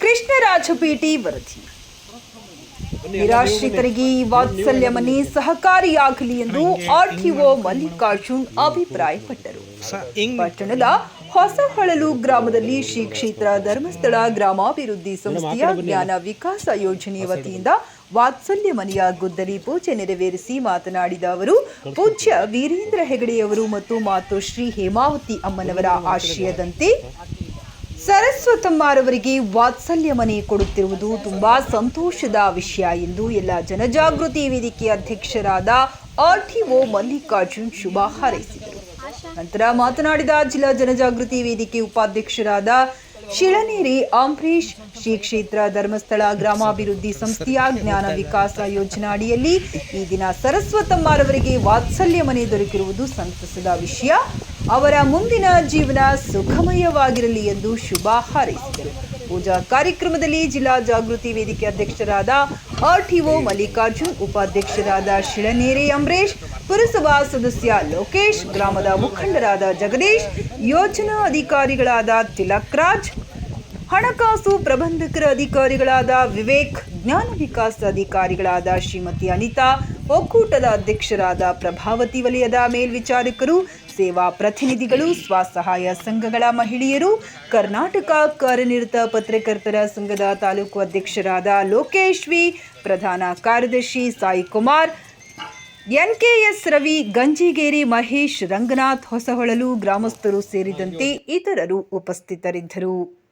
ಕೃಷ್ಣರಾಜಪೇಟೆ ವರದಿ. ನಿರಾಶ್ರಿತರಿಗೆ ವಾತ್ಸಲ್ಯ ಮನೆ ಸಹಕಾರಿಯಾಗಲಿ ಎಂದು ಆರ್ಟಿಒ ಮಲ್ಲಿಕಾರ್ಜುನ್ ಅಭಿಪ್ರಾಯಪಟ್ಟರು. ಪಟ್ಟಣದ ಹೊಸಹೊಳಲು ಗ್ರಾಮದಲ್ಲಿ ಶ್ರೀ ಕ್ಷೇತ್ರ ಧರ್ಮಸ್ಥಳ ಗ್ರಾಮಾಭಿವೃದ್ಧಿ ಸಂಸ್ಥೆಯ ಜ್ಞಾನ ವಿಕಾಸ ಯೋಜನೆಯ ವತಿಯಿಂದ ವಾತ್ಸಲ್ಯ ಮನೆಯ ಗುದ್ದಲಿ ಪೂಜೆ ನೆರವೇರಿಸಿ ಮಾತನಾಡಿದ ಅವರು, ಪೂಜ್ಯ ವೀರೇಂದ್ರ ಹೆಗಡೆಯವರು ಮತ್ತು ಮಾತೋಶ್ರೀ ಹೇಮಾವತಿ ಅಮ್ಮನವರ ಆಶಯದಂತೆ ಸರಸ್ವತಮ್ಮರವರಿಗೆ ವಾತ್ಸಲ್ಯ ಮನೆ ಕೊಡುತ್ತಿರುವುದು ತುಂಬಾ ಸಂತೋಷದ ವಿಷಯ ಎಂದು ಎಲ್ಲ ಜನಜಾಗೃತಿ ವೇದಿಕೆ ಅಧ್ಯಕ್ಷರಾದ ಆರ್ಟಿಒ ಮಲ್ಲಿಕಾರ್ಜುನ್ ಶುಭ ಹಾರೈಸಿದರು. ನಂತರ ಮಾತನಾಡಿದ ಜಿಲ್ಲಾ ಜನಜಾಗೃತಿ ವೇದಿಕೆ ಉಪಾಧ್ಯಕ್ಷರಾದ ಶಿಳನೇರಿ ಅಂಬರೀಶ್ ಶ್ರೀ ಕ್ಷೇತ್ರ ಧರ್ಮಸ್ಥಳ ಗ್ರಾಮಾಭಿವೃದ್ಧಿ ಸಂಸ್ಥೆಯ ಜ್ಞಾನ ವಿಕಾಸ ಯೋಜನಾ ಅಡಿಯಲ್ಲಿ ಈ ದಿನ ಸರಸ್ವತಮ್ಮಾರವರಿಗೆ ವಾತ್ಸಲ್ಯ ಮನೆ ದೊರಕಿರುವುದು ಸಂತಸದ ವಿಷಯ. ಅವರ ಮುಂದಿನ ಜೀವನ ಸುಖಮಯವಾಗಿರಲಿ ಎಂದು ಶುಭ ಹಾರೈಸಿದರು. ಪೂಜಾ ಕಾರ್ಯಕ್ರಮದಲ್ಲಿ ಜಿಲ್ಲಾ ಜಾಗೃತಿ ವೇದಿಕೆ ಅಧ್ಯಕ್ಷರಾದ ಆರ್ಟಿಒ ಮಲ್ಲಿಕಾರ್ಜುನ್, ಉಪಾಧ್ಯಕ್ಷರಾದ ಶಿಳನೇರೆ ಅಂಬರೀಶ್, ಪುರಸಭಾ ಸದಸ್ಯ ಲೋಕೇಶ್, ಗ್ರಾಮದ ಮುಖಂಡರಾದ ಜಗದೀಶ್, ಯೋಜನಾ ಅಧಿಕಾರಿಗಳಾದ ತಿಲಕ್ ರಾಜ್, ಹಣಕಾಸು ಪ್ರಬಂಧಕರ ಅಧಿಕಾರಿಗಳಾದ ವಿವೇಕ್, ಜ್ಞಾನ ವಿಕಾಸ ಅಧಿಕಾರಿಗಳಾದ ಶ್ರೀಮತಿ ಅನಿತಾ, ಒಕ್ಕೂಟದ ಅಧ್ಯಕ್ಷರಾದ ಪ್ರಭಾವತಿ ವಲಯದ ಮೇಲ್ವಿಚಾರಕರು ಸೇವಾ ಪ್ರತಿನಿಧಿಗಳು ಸ್ವಸಹಾಯ ಸಂಘಗಳ ಮಹಿಳೆಯರು, ಕರ್ನಾಟಕ ಕಾರ್ಯನಿರತ ಪತ್ರಕರ್ತರ ಸಂಘದ ತಾಲೂಕು ಅಧ್ಯಕ್ಷರಾದ ಲೋಕೇಶ್ವಿ, ಪ್ರಧಾನ ಕಾರ್ಯದರ್ಶಿ ಸಾಯಿ ಕುಮಾರ್ ಎಸ್ ರವಿ, ಗಂಜಿಗೇರಿ ಮಹೇಶ್, ರಂಗನಾಥ್ ಹೊಸಹೊಳಲು ಗ್ರಾಮಸ್ಥರು ಸೇರಿದಂತೆ ಇತರರು ಉಪಸ್ಥಿತರಿದ್ದರು.